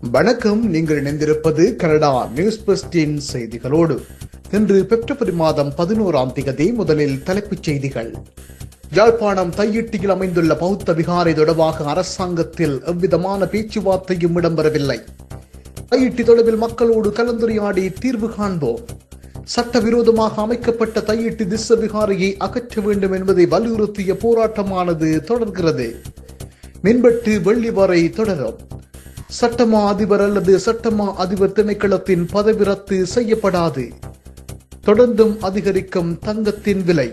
வணக்கம் நீங்கள் இணைந்திருப்பது கனடா நியூஸ் பஸ்டின் செய்திகளோடு. இன்று பிப்ரவரி மாதம் பதினோராம் திகதி முதலில் தலைப்புச் செய்திகள். யாழ்ப்பாணம் தையிட்டியில் அமைந்துள்ள பௌத்த விகாரை தொடர்பாக அரசாங்கத்தில் எவ்விதமான பேச்சுவார்த்தையும் இடம்பெறவில்லை. தையிட்டி தொடர்பில் மக்களோடு கலந்துரையாடி தீர்வு காண்போம். சட்டவிரோதமாக அமைக்கப்பட்ட தையிட்டி திஸ்ஸ விகாரையை அகற்ற வேண்டும் என்பதை வலியுறுத்திய போராட்டமானது தொடர்கிறது. மின்பட்டு வெள்ளி வரை தொடரும். சட்டமா அதிபர் அல்லது சட்டமா அதிபர் திணைக்களத்தின் பதவி ரத்து செய்யப்படாது. தொடர்ந்தும் அதிகரிக்கும் தங்கத்தின் விலை.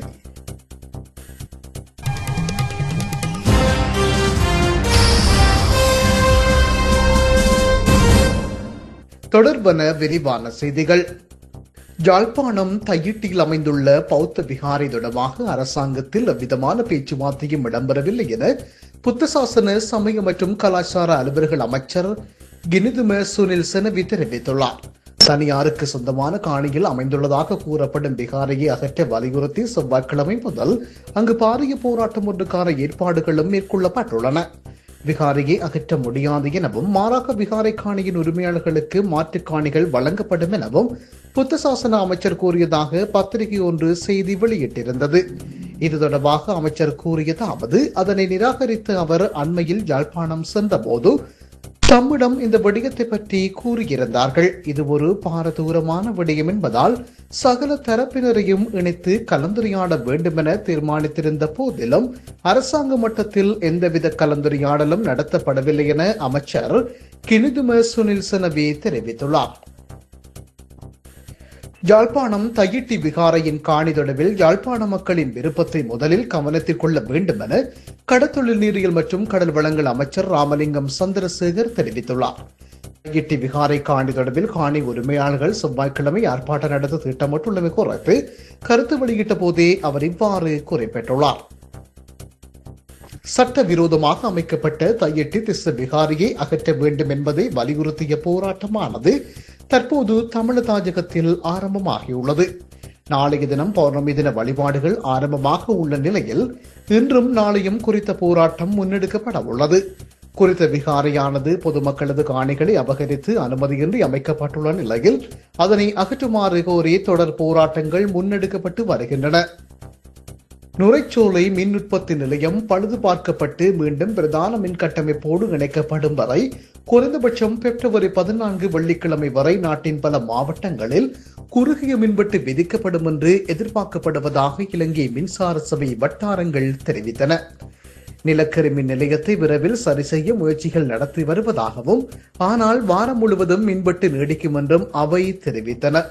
தொடர்பன விரிவான செய்திகள். ஜாழ்ப்பாணம் தையிட்டியில் அமைந்துள்ள பௌத்த விகாரை தொடர்பாக அரசாங்கத்தில் அவ்விதமான பேச்சுவார்த்தையும் இடம்பெறவில்லை என புத்தசாசன சமய மற்றும் கலாச்சார அலுவலர்கள் அமைச்சர் கினிதும சுனில் செனவி தெரிவித்துள்ளார். தனியாருக்கு சொந்தமான காணியில் அமைந்துள்ளதாக கூறப்படும் பீகாரையை அகற்ற வலியுறுத்தி செவ்வாய்க்கிழமை முதல் அங்கு பாரிய போராட்டம் ஒன்றுக்கான ஏற்பாடுகளும் மேற்கொள்ளப்பட்டுள்ளன. விகாரையை அகற்ற முடியாது எனவும் மாறாக விகாரை காணியின் உரிமையாளர்களுக்கு மாற்றுக் காணிகள் வழங்கப்படும் எனவும் புத்த சாசன அமைச்சர் கூறியதாக பத்திரிகை ஒன்று செய்தி வெளியிட்டிருந்தது. இது தொடர்பாக அமைச்சர் கூறியதாவது அதனை நிராகரித்து அவர் அண்மையில் யாழ்ப்பாணம் சென்றபோது தம்மிடம் இந்த விடயத்தை பற்றி கூறியிருந்தார்கள். இது ஒரு பாரதூரமான விடயம் என்பதால் சகல தரப்பினரையும் இணைத்து கலந்துரையாட வேண்டுமென தீர்மானித்திருந்த போதிலும் அரசாங்க மட்டத்தில் எந்தவித கலந்துரையாடலும் நடத்தப்படவில்லை என அமைச்சர் கினிதும சுனில் சனவி தெரிவித்துள்ளார். யாழ்ப்பாணம் தையிட்டி விகாரையின் காணி தொடர்பில் யாழ்ப்பாண மக்களின் விருப்பத்தை முதலில் கவனத்தில் கொள்ள வேண்டும் என கடத்தொழில் நீரியல் மற்றும் கடல் வளங்கள் அமைச்சர் ராமலிங்கம் சந்திரசேகர் தெரிவித்துள்ளார். தையிட்டி விகாரை காணி தொடர்பில் காணி உரிமையாளர்கள் செவ்வாய்க்கிழமை ஆர்ப்பாட்டம் நடத்த திட்டமிட்டுள்ளமை குறித்து கருத்து வெளியிட்ட போதே அவர் இவ்வாறு குறிப்பிட்டுள்ளார். சட்டவிரோதமாக அமைக்கப்பட்ட தையிட்டி திச விகாரியை அகற்ற வேண்டும் என்பதை வலியுறுத்திய போராட்டமானது தற்போது தமிழ் தாஜகத்தில் ஆரம்பமாகியுள்ளது. நாளைய தினம் பௌர்ணமி தின வழிபாடுகள் ஆரம்பமாக உள்ள நிலையில் இன்றும் நாளையும் குறித்த போராட்டம் முன்னெடுக்கப்பட உள்ளது குறித்த விகாரையானது பொதுமக்களது காணிகளை அபகரித்து அனுமதியின்றி அமைக்கப்பட்டுள்ள நிலையில் அதனை அகற்றுமாறு கோரி தொடர் போராட்டங்கள் முன்னெடுக்கப்பட்டு வருகின்றன. நுரைச்சோலை மின் உற்பத்தி நிலையம் பழுது பார்க்கப்பட்டு மீண்டும் பிரதான மின் கட்டமைப்போடு இணைக்கப்படும் வரை குறைந்தபட்சம் பிப்ரவரி பதினான்கு வெள்ளிக்கிழமை வரை நாட்டின் பல மாவட்டங்களில் குறுகிய மின்வெட்டு விதிக்கப்படும் என்று எதிர்பார்க்கப்படுவதாக இலங்கை மின்சார சபை வட்டாரங்கள் தெரிவித்தன. நிலக்கரி மின் நிலையத்தை விரைவில் சரி செய்ய முயற்சிகள் நடத்தி வருவதாகவும் ஆனால் வாரம் முழுவதும் மின்வெட்டு நீடிக்கும் என்றும் அவை தெரிவித்தன.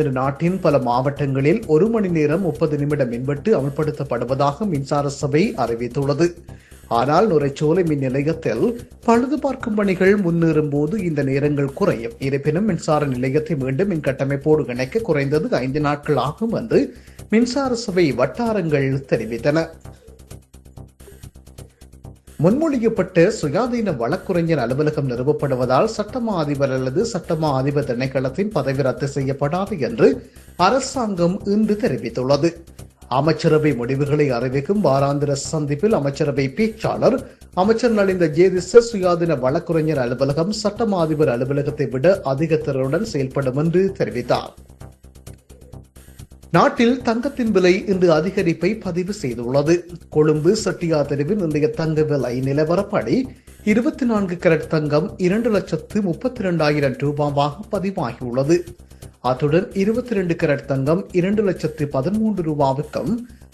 இரு நாட்டின் பல மாவட்டங்களில் ஒரு மணி நேரம் முப்பது நிமிட மின்வெட்டு அமல்படுத்தப்படுவதாக மின்சார சபை அறிவித்துள்ளது. ஆனால் நுரைச்சோலை மின் நிலையத்தில் பழுது பார்க்கும் பணிகள் முன்னேறும் போது இந்த நேரங்கள் குறையும். இருப்பினும் மின்சார நிலையத்தை மீண்டும் மின் கட்டமைப்போடு இணைக்க குறைந்தது ஐந்து நாட்கள் ஆகும் என்று மின்சார சபை வட்டாரங்கள் தெரிவித்தன. முன்மொழியப்பட்ட சுயாதீன வழக்குரைஞர் அலுவலகம் நிறுவப்படுவதால் சட்டமா அதிபர் அல்லது சட்டமா அதிபர் திணைக்களத்தின் பதவி ரத்து செய்யப்படாது என்று அரசாங்கம் இன்று தெரிவித்துள்ளது. அமைச்சரவை முடிவுகளை அறிவிக்கும் வாராந்திர சந்திப்பில் அமைச்சரவை பேச்சாளர் அமைச்சர் நலிந்த ஜேதிச சுயாதீன வழக்குரைஞர் அலுவலகம் சட்டமா அதிபர் அலுவலகத்தை விட அதிக திறனுடன் செயல்படும் என்று தெரிவித்தார். நாட்டில் தங்கத்தின் விலை இன்று அதிகரிப்பை பதிவு செய்துள்ளது. கொழும்பு சட்டியா தெருவின் இன்றைய தங்க விலை நிலவரப்படி இருபத்தி நான்கு கரட் தங்கம் இரண்டு லட்சத்து முப்பத்தி இரண்டாயிரம் ரூபாவாக பதிவாகியுள்ளது. அத்துடன் இருபத்தி ரெண்டு கரட் தங்கம் இரண்டு லட்சத்து பதிமூன்று ரூபாவுக்கும்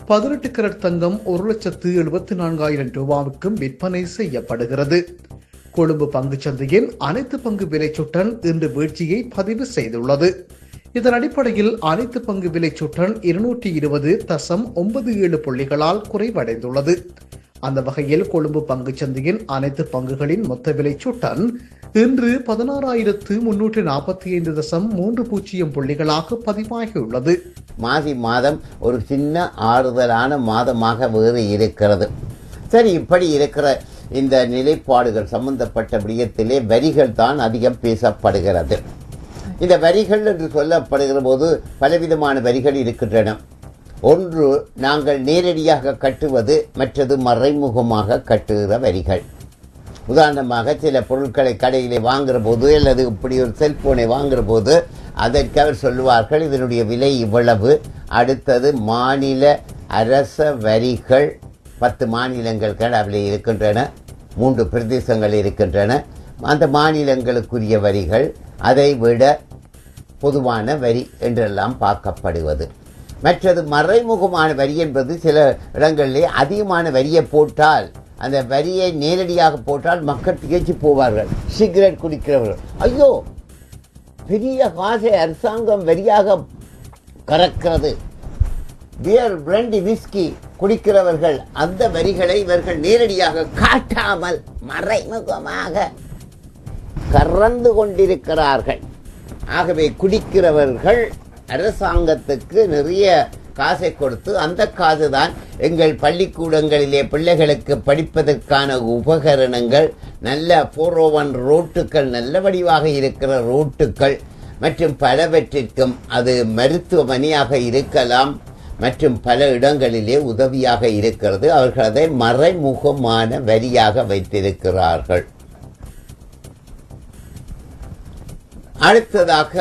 பதினெட்டு கரட் தங்கம் ஒரு லட்சத்து எழுபத்தி நான்காயிரம் ரூபாவுக்கும் விற்பனை செய்யப்படுகிறது. கொழும்பு பங்குச்சந்தையின் அனைத்து பங்கு விலைச்சுட்டன் இன்று வீழ்ச்சியை பதிவு செய்துள்ளது. இதன் அடிப்படையில் அனைத்து பங்கு விலை சுட்டன் இருநூற்றி இருபது தசம் ஒன்பது ஏழு புள்ளிகளால் குறைவடைந்துள்ளது. அந்த வகையில் கொழும்பு பங்குச்சந்தையின் அனைத்து பங்குகளின் மொத்த விலை சுட்டன் இன்று பதினாறாயிரத்து முன்னூற்று நாற்பத்தி ஐந்து தசம் மூன்று பூஜ்ஜியம் புள்ளிகளாக பதிவாகியுள்ளது. மாசி மாதம் ஒரு சின்ன ஆறுதலான மாதமாக வேறு இருக்கிறது. சரி இப்படி இருக்கிற இந்த நிலைப்பாடுகள் சம்பந்தப்பட்ட விடயத்திலே வரிகள் தான் அதிகம் பேசப்படுகிறது. இந்த வரிகள் என்று சொல்லப்படுகிற போது பலவிதமான வரிகள் இருக்கின்றன. ஒன்று நாங்கள் நேரடியாக கட்டுவது மற்றது மறைமுகமாக கட்டுகிற வரிகள். உதாரணமாக சில பொருட்களை கடையிலே வாங்குற போது அல்லது இப்படி ஒரு செல்போனை வாங்குற போது அதற்கு அவர் சொல்லுவார்கள் இதனுடைய விலை இவ்வளவு. அடுத்தது மாநில அரச வரிகள் பத்து மாநிலங்கள் கனடாவில் இருக்கின்றன மூன்று பிரதேசங்கள் இருக்கின்றன. அந்த மாநிலங்களுக்குரிய வரிகள் அதை விட பொதுவான வரி என்றெல்லாம் பார்க்கப்படுவது. மற்றது மறைமுகமான வரி என்பது சில இடங்களிலே அதிகமான வரியை போட்டால் அந்த வரியை நேரடியாக போட்டால் மக்கள் திகைச்சு போவார்கள். சிகரெட் குடிக்கிறவர்கள். ஐயோ பெரிய காசை அரசாங்கம் வரியாக கறக்கிறது. பியர் பிராண்டி விஸ்கி குடிக்கிறவர்கள் அந்த வரிகளை இவர்கள் நேரடியாக காட்டாமல் மறைமுகமாக கறந்து கொண்டிருக்கிறார்கள். ஆகவே குடிக்கிறவர்கள் அரசாங்கத்துக்கு நிறைய காசை கொடுத்து அந்த காசு தான் எங்கள் பள்ளிக்கூடங்களிலே பிள்ளைகளுக்கு படிப்பதற்கான உபகரணங்கள் நல்ல ஃபோர் ஒன் oh ரோட்டுகள் நல்ல வடிவாக இருக்கிற ரோட்டுகள் மற்றும் பலவற்றிற்கும் அது மருத்துவமனையாக இருக்கலாம் மற்றும் பல இடங்களிலே உதவியாக இருக்கிறது. அவர்கள் அதை மறைமுகமான வரியாக வைத்திருக்கிறார்கள். அடுத்ததாக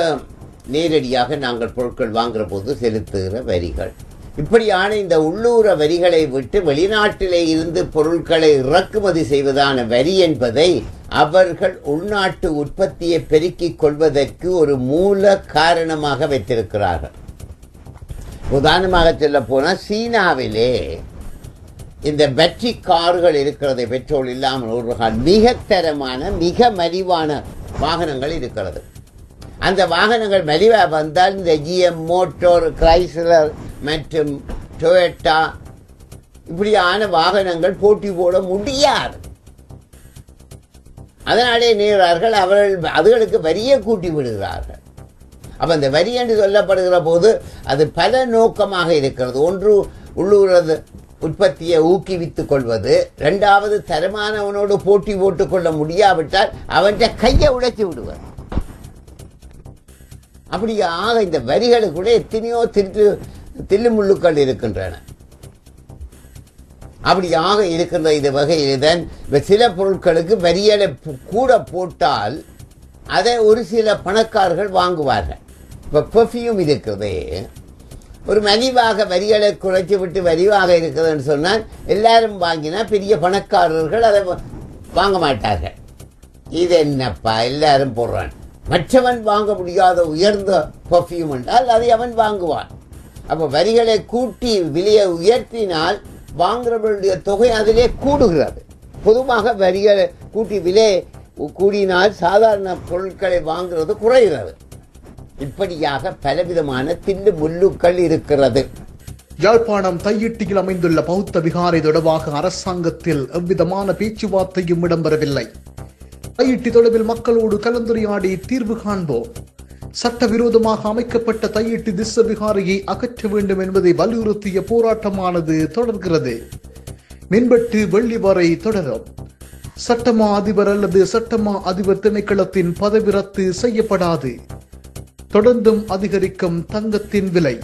நேரடியாக நாங்கள் பொருட்கள் வாங்குகிற போது செலுத்துகிற வரிகள். இப்படியான இந்த உள்ளூர வரிகளை விட்டு வெளிநாட்டிலே இருந்து பொருட்களை இறக்குமதி செய்வதான வரி என்பதை அவர்கள் உள்நாட்டு உற்பத்தியை பெருக்கிக் கொள்வதற்கு ஒரு மூல காரணமாக வைத்திருக்கிறார்கள். உதாரணமாக சொல்ல போனால் சீனாவிலே இந்த பேட்டரி கார்கள் இருக்கிறது பெட்ரோல் இல்லாமல் ஒரு மிக தரமான மிக மலிவான வாகனங்கள் இருக்கிறது. அந்த வாகனங்கள் மலிவாக வந்தால் இந்த ஜிஎம் மோட்டோர் கிரைஸ்லர் மற்றும் டொயோட்டா இப்படியான வாகனங்கள் போட்டி போட முடியாது. அதனாலே நேரார்கள் அவர்கள் அதுகளுக்கு வரியை கூட்டி விடுகிறார்கள். அப்போ அந்த வரி என்று சொல்லப்படுகிற போது அது பல நோக்கமாக இருக்கிறது. ஒன்று உள்ளூரது உற்பத்தியை ஊக்குவித்துக் கொள்வது. ரெண்டாவது தரமானவனோடு போட்டி போட்டுக்கொள்ள முடியாவிட்டால் அவன் கையை உடைச்சு விடுவார் அப்படியாக இந்த வரிகளுக்குள்ள எத்தனையோ திரு தில்லுமுள்ளுக்கள் இருக்கின்றன. அப்படியாக இருக்கின்ற இந்த வகையில் தான் சில பொருட்களுக்கு வரிகளை கூட போட்டால் அதை ஒரு சில பணக்காரர்கள் வாங்குவார்கள். இப்போ பெர்ஃப்யூம் இருக்குது. ஒரு மலிவாக வரிகளை குறைச்சி விட்டு வரிவாக இருக்குதுன்னு சொன்னால் எல்லாரும் வாங்கினா பெரிய பணக்காரர்கள் அதை வாங்க மாட்டார்கள். இது என்னப்பா? எல்லாரும் போடுறான் மற்றவன் வாங்க முடியாத உயர்ந்த பர்ஃப்யூம் என்றால் அதை அவன் வாங்குவான். அப்போ வரிகளை கூட்டி விலையை உயர்த்தினால் வாங்குறவர்களுடைய தொகை அதிலே கூடுகிறது. பொதுவாக வரிகளை கூட்டி விலை கூடினால் சாதாரண பொருட்களை வாங்குறது குறைகிறது. இப்படியாக பலவிதமான தில்லு முள்ளுக்கள் இருக்கிறது. யாழ்ப்பாணம் தையிட்டியில் அமைந்துள்ள பௌத்த விகாரை தொடர்பாக அரசாங்கத்தில் எவ்விதமான பேச்சுவார்த்தையும் இடம்பெறவில்லை. தையிட்டி தொடர்பில் மக்களோடு கலந்துரையாடி தீர்வு காண்போம். சட்டவிரோதமாக அமைக்கப்பட்ட தையிட்டு திஸ்ஸ விகாரையை அகற்ற வேண்டும் என்பதை வலியுறுத்திய போராட்டமானது தொடர்கிறது. மின்பட்டு வெள்ளி வரை தொடரும். சட்டமா அதிபர் அல்லது சட்டமா அதிபர் திணைக்களத்தின் பதவி ரத்து செய்யப்படாது. தொடர்ந்தும் அதிகரிக்கும் தங்கத்தின் விலை.